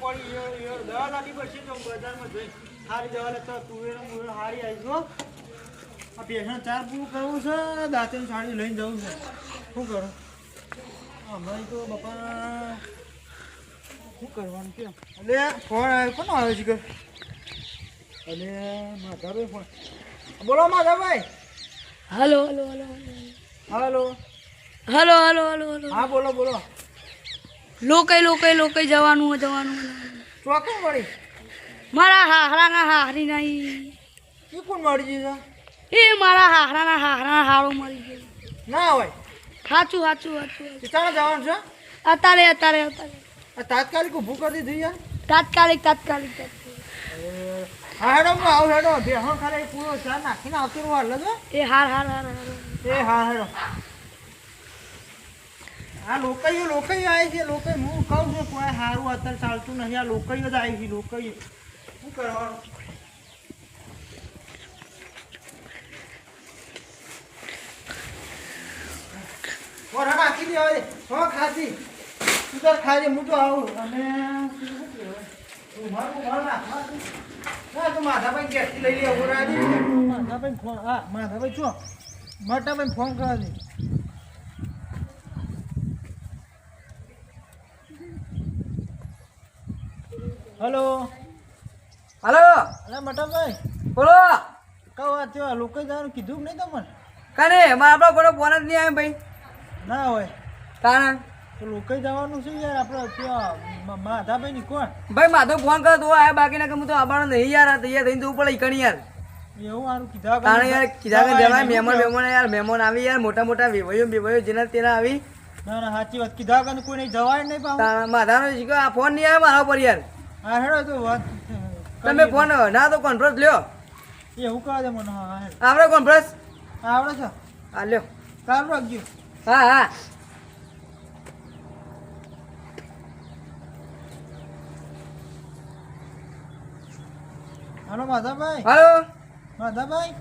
પડી દવા લાગી પડશે તો બજારમાં જઈ સારી દવા લેતો તુવેર મુવેર હારી આવી જો આ પેશન ચાર પૂરું કરવું છે દાંતેની સાડી લઈને જવું છે. શું કરું? હમણાં તો બપા શું કરવાનું કેમ? એટલે ફોન આવ્યો કોનો આવ્યો છે કે અને માધાભાઈ ફોન બોલો Madhabhai. Hello hello hello. Hello. Hello hello hello hello. હા બોલો બોલો. લોકઈ લોકઈ લોકઈ જવાનું જવાનું. ચોકન મળી મારા હાહરાના હાહરી નહીં. એ કોણ મળી ગયું એ મારા હાહરાના હાહરાના હારો મળી ગયો. ના હોય. સાચું સાચું સાચું ચાણા જવાનું છે? અત્યારે અત્યારે અત્યારે. તાત્કાલિક ઊભું કરી દીધું યાર. તાત્કાલિક તાત્કાલિક. હા હેડો હું આવું હેડો. બે હા ખાલી પૂરો ચા નાખીને આવતી હાલ એ હાર હાર હાર હાર. એ હા હેડો આ લોકઈઓ લોકઈઓ આવી છે લોકઈ હું કહું છું, કોઈ સારું અત્યારે ચાલતું નથી. આ લોકઈઓ જ આવી છે લોકઈઓ શું કરવાનું? મોઢા નાખી દે હવે હો તું તાર ખાજે હું તો આવું. અને તો માધાભાઈ ગેસથી લઈ લે માધાભાઈ ફોન હા માધાભાઈ છો મોટાભાઈ ફોન કરવા દે. હલો. હલો. અરે મોટાભાઈ બોલો. કહો વાત છે? લોકો જવાનું કીધું કે નહીં તમને? કાને મારા આપણો ઘોડો ફોન જ નહીં આવે ભાઈ. ના હોય. કારણ તો લોકો જવાનું છે યાર આપણે ત્યાં માધાભાઈ ની કોણ? ભાઈ માધો ફોન કરો તો આયા બાકીના કે હું તો આવવાનું નહીં યાર તૈયાર થઈને જવું પડે ઈકણી યાર. એવું સારું કીધા કારણ યાર કીધા કે જવાય મહેમાન મહેમાન યાર મહેમાન આવી યાર મોટા મોટા વેવાયો બેવાયો જેના તેના આવી. ના ના સાચી વાત. કીધા વગર કોઈ નહીં જવાય નહીં માધાનો શીખો આ ફોન નહીં આવે મારા પર યાર. હા હેડો તો વાત. તમે ફોન ના તો કોન્ફરન્સ લ્યો. એવું કહો દે મને હા હેડો. કોન્ફરન્સ આવડે છે. હા લ્યો. ચાલુ રાખજો. હા હા. હલો માધાભાઈ. હલો. માધાભાઈ.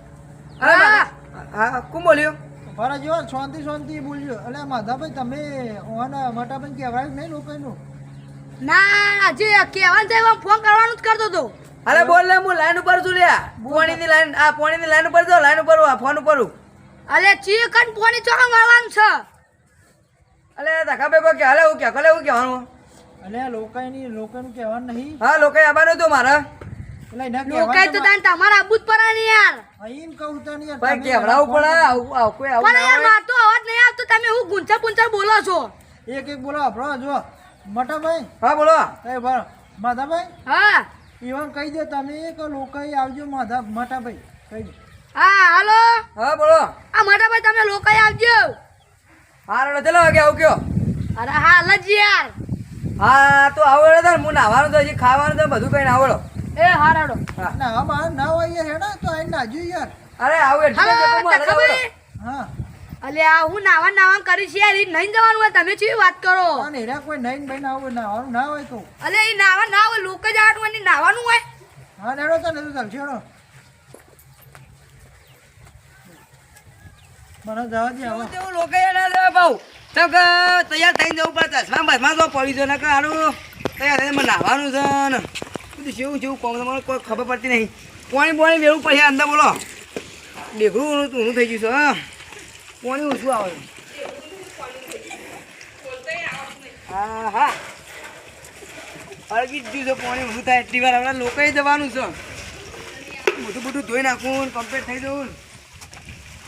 હા હા. કોણ બોલ્યો? મારા જેવા શાંતિ શાંતિ બોલજો. એટલે માધાભાઈ તમે ઓના પણ કહેવાય નહીં લોકોનું. ના જે કહેવાનું છે એમાં ફોન કરવાનું જ કરતો હતો. અરે બોલ લે હું લાઈન ઉપર છું લ્યા પોણીની લાઈન આ પોણીની લાઈન ઉપર જો લાઈન ઉપર આ ફોન ઉપર. અલે ચીકન પોની ચોકન મારવાનું છે. અલે ધક્કા બે કે હાલે હું કે કલે હું કહેવાનું લોકોનું કહેવાનું નહીં. હા લોકો આવવાનું તો મારે. લોકાઈ તો તાન તમારે આબુ જ પડે ને યાર. અહીં કહું તને યાર ભાઈ તમે પડે ફોન આવું આવું કોઈ આવું પણ યાર માર તો અવાજ નહીં આવતો તમે હું ગુંચા પુંચા બોલો છો? એક એક બોલો આપણો જો મોટાભાઈ? હા બોલો. એ બોલો માધાભાઈ? હા. ઈવન કહી દે તમે કે લોકો આવજો માધા મટાભાઈ કહી દે. હા હાલો. હા બોલો. આ મટાભાઈ તમે લોકો આવજો. હા રડો ચલો વાગે આવું કયો. અરે હા જ યાર. હા તો આવડે તો હું નાવાનું તો હજી ખાવાનું તો બધું કઈ આવડો. એ હારાડો. ના હા. બહાર ના હોય હેડા તો આઈને નાજો યાર. અરે આવું એટલે હું. આવડો. ટકાભાઈ હા અલ્યા હું નાવા નાવા કરી યાર એ નહીં જવાનું હોય તમે શું વાત કરો? અને હેરા કોઈ નહીં ભાઈ ના હોય નાવાનું ના હોય તો. અલે એ નાવા ના હોય લોકો જ આટલું હોય ને નાવાનું હોય. હા નેડો તો ને તો ચાલશે મને જવા દે હવે. તેવું લોકો એના ના દેવા ભાવ તો કે તૈયાર થઈને જવું પડે ચશ્મા બસમાં તો પડી છે ને કે તૈયાર થઈને મને નાહવાનું છે ને. બધું જેવું જેવું કોમ તમારે કોઈ ખબર પડતી નહીં. પાણી બોણી લેવું પડશે અંદર બોલો. ડેઘરું ઊનું થઈ ગયું છે હા. પાણી ઓછું આવે? હા હા અળગી જ ગયું છે પાણી ઊંધું થાય એટલી વાર હવે લોકોએ જવાનું છે. બધું બધું ધોઈ નાખવું કમ્પ્લીટ થઈ જવું.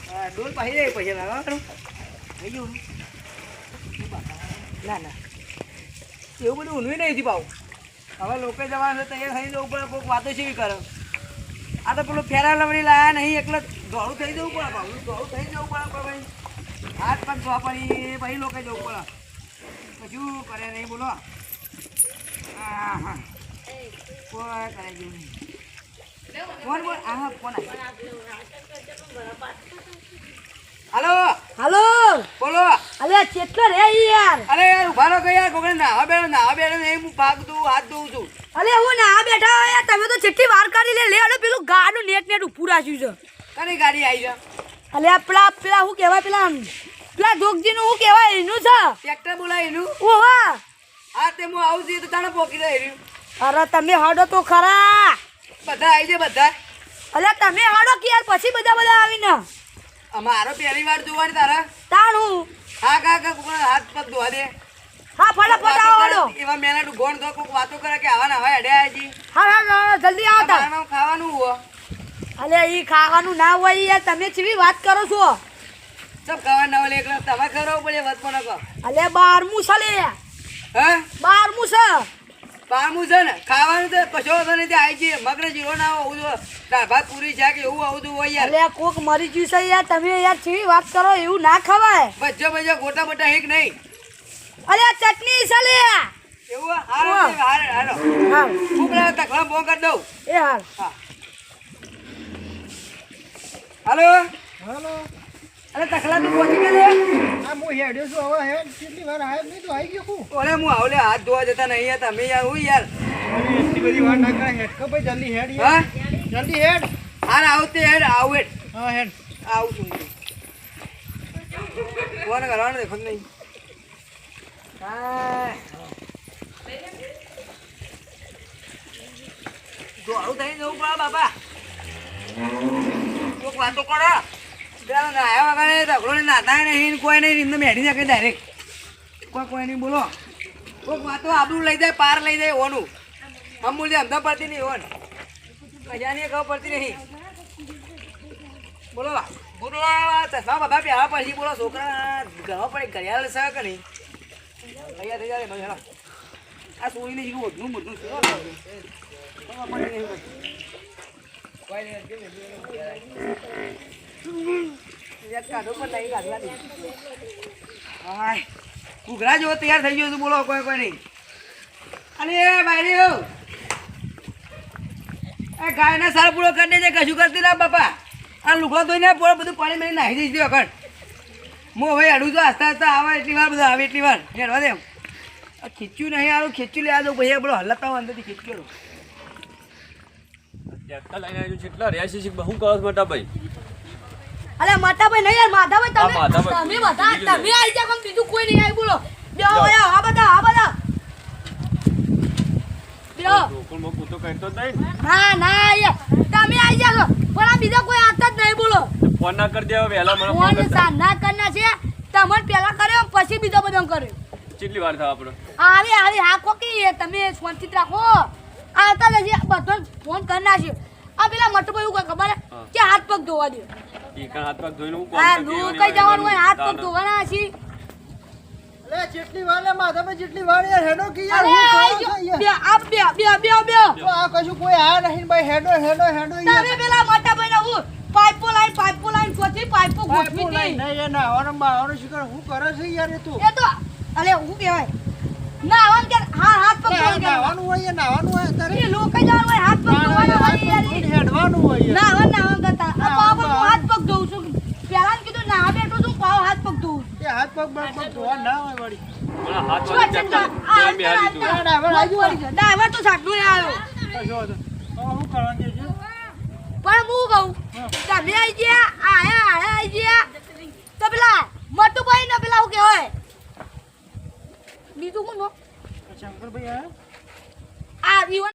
હા ડોલ પાછી જાય પછી લાગવાનું થઈ ગયું ના? ના એવું બધું ઊંધું નહીં પાવું હવે લોકો જવાનું છે તૈયાર થઈ જવું પડે કોઈક વાતો છે કરે. આ તો પેલું ફેરા લવડી લાયા નહીં એટલે દોડું થઈ જવું પડે દોડું થઈ જવું પડે ભાઈ. હાથ પણ ધોવા પડી પછી લોકો જવું પડે. કરે નહીં બોલો? હા હા કોઈ કરે જેવું નહીં બોલ? હા હા ફોન હાલો? હાલો? બોલો? અરે કેટલા રે યાર? અરે યાર ઊભા રહો યાર કોકને નાવા બેઠો નાવા બેઠો ને હું ભાગતું હાથ દઉં છું. અલે હું ના બેઠા યાર તમે તો જેટલી વાર કાઢી લે લે અને પેલું ગાડું નેટ નેટ ઉભું રાખ્યું છે. કની ગાડી આવી જા. અલે આ પેલા પેલા શું કહેવાય પેલા પેલા ધોકજી નું હું કહેવાય? એનું છે? ટ્રેક્ટર બોલાય એનું. ઓહા! આ તે હું આવું છું તો તને પોકી દે એનું. અરે તમે હાડો તો ખરા. બધા આવી જાય બધા. અલે તમે હાડો કે યાર પછી બધા બધા આવીને? અમારો પહેલી વાર જોવાની તારા. તાણું હા? કા કા હાથ પગ ધોવા દે. હા ફટાફટ આવો હડો. એવા મેના ગોણ ધો કોક વાતો કરે કે આવા ના હોય અડ્યા જી. હા હા, હા જલ્દી આવો તાર ખાવાનું હોય. અલે ઈ ખાવાનું ના હોય યાર તમે ચેવી વાત કરો છો? સબ ખાવા ના હોય એકલા તમારે ખબર પડે વાત પણ કહો અલે બારમું છે લે. હા? બારમું છે. પામું છે ને? ખાવાનું તો કશો નથી તે આવી જઈએ. મગર જીરો ના આવું તો ભાત પૂરી છે કે એવું આવું હોય યાર. અલે કોક મરી ગયું છે યાર તમે યાર ચેવી વાત કરો એવું ના ખવાય. ભજ્જો ભજ્જો ગોટા બટા હેક નહીં. અલે ચટણી છે લે. એવું? હારો હારો હારો હા. ઉપરા તકલા બો કરી દઉં. એ હાલ. હા. હાલો? હાલો. અરે તકલા તું પહોંચી ગયો હા હું હેડ્યો છું હવે હેડ. કેટલી વાર આવ્યો નહીં તો? આવી ગયો હું ઓલે હું આવલે હાથ ધોવા જતા નહીં યાર તમે યાર હું યાર? એટલી બધી વાર ના કરે હેડ કે ભાઈ જલ્દી હેડ હા? જલ્દી હેડ. હાર આવતે હેડ આવ હેડ. હા હેડ. આવું છું ફોન કરવાનો દેખો નહીં. હા. જો આવું થઈ જવું પડે બાપા. કોક વાતો કરો. પેલા નાયા વગર ને નાતા નહીં કોઈ નહીં, એમને મેળી નાખે ડાયરેક્ટ કોઈ કોઈ નહીં, બોલો. કોક વાતો આબરું લઈ જાય, પાર લઈ જાય ઓનું અમદા પડતી નહીં, ઓન. કજાની ખબર પડતી નહીં. બોલો. બોલો, ચશ્મા બધા પહેલા પછી બોલો, છોકરા ઘરમાં પડે, ઘડિયાળ છે કે નહીં? તૈયાર આ સોળીને જેવું વધુ બધું છે નહીં, યાદ કાઢો પણ નહીં કાઢવા દે. હાય, ઘૂઘરા જેવો તૈયાર થઈ ગયો છું, બોલો, કોઈ કોઈ નહીં. અરે બાયરી એ ગાયના સાર પૂરો કરી દેજે, કશું કરતી ના, બાપા. આ લુગડો ધોઈને પૂરો બધું પાણી મેળી નાખી દઈશ અખંડ હું હવે અડું તો આસ્તા આસ્તા આવે એટલી વાર, બધું આવે એટલી વાર. હેડવા દે ખીચ્યું નહીં આવું ખીચ્યું લેવા દઉં ભાઈ બોલો હલતા અંદરથી ખીચ્યો ટ્રેક્ટર લઈને આવ્યું છે, એટલા રહ્યા છે બહુ કરો મોટા ભાઈ? અલે માતાભાઈ નહીં યાર માધાભાઈ તમે તમે બધા તમે આવી જાવ બીજું કોઈ નહીં આવી બોલો. બેહો આયા આ બધા આ બધા. ના ના યાર તમે આવી જાવ પણ આ બીજા કોઈ આવતા જ નહીં બોલો. ફોન ના કરી દેવા વહેલા મને ફોન ફોન કરતા. કરના છે. તમને પેલા કર્યો પછી બીજો બધો કર્યો. કેટલી વાર થાય આપણે આવી આવી હા કોકી તમે શાંતિત રાખો. આવતા જ બધો ફોન કરી છે. આ પેલા મટો એવું કઈ ખબર હે? કે હાથ પગ ધોવા દે ઈ હાથ પગ ધોઈને હું આ કઈ જવાનું હોય હાથ પગ ધોવાના હશે અલે જેટલી વાર માથા પર જેટલી વાર યાર હેડો કે યાર હું આઈ કરો છો ગયો. યાર? બે આ બે બે બે બે. આ કશું કોઈ આ નહીં ભાઈ હેડો હેડો હેડો યાર. તમે પેલા મોટા ભાઈ હું પાઇપો લાઈન પાઇપો લાઈન ગોઠવી પાઇપો ગોઠવી હું કરે છે યાર એ તું? એ તો અલે હું કહેવાય. ના નાવાનું હોય નાવાનું હોય તારે લોકો જવાનું હોય હાથ પગ ધોવાના હોય હેડવાનું હોય ના આવન ના કરતા. પાવ પર હું હાથ પગ ધોઉં છું. પેલા કીધું ના બેઠો છું પાવ હાથ પગ ધોઉં. એ હાથ પગ પગ ધોવા ના હોય વળી. હાથ શું વાળી છે? ટ્રેક્ટર આ બેન બિહારી દીધું. આ ડ્રાઈવર આવી ગયો. પડી ગયો. ડ્રાઈવર તો સાટલું આવ્યો. કશો વાંધો નહીં. હવે શું કરવાનું છે? પણ હું કહું તમે ગયા આયા ગયા. તો પેલા મટુભાઈ ને પેલા હું કહેવાય? બીજું કોણ શંકરભાઈ આયા? આ જીવન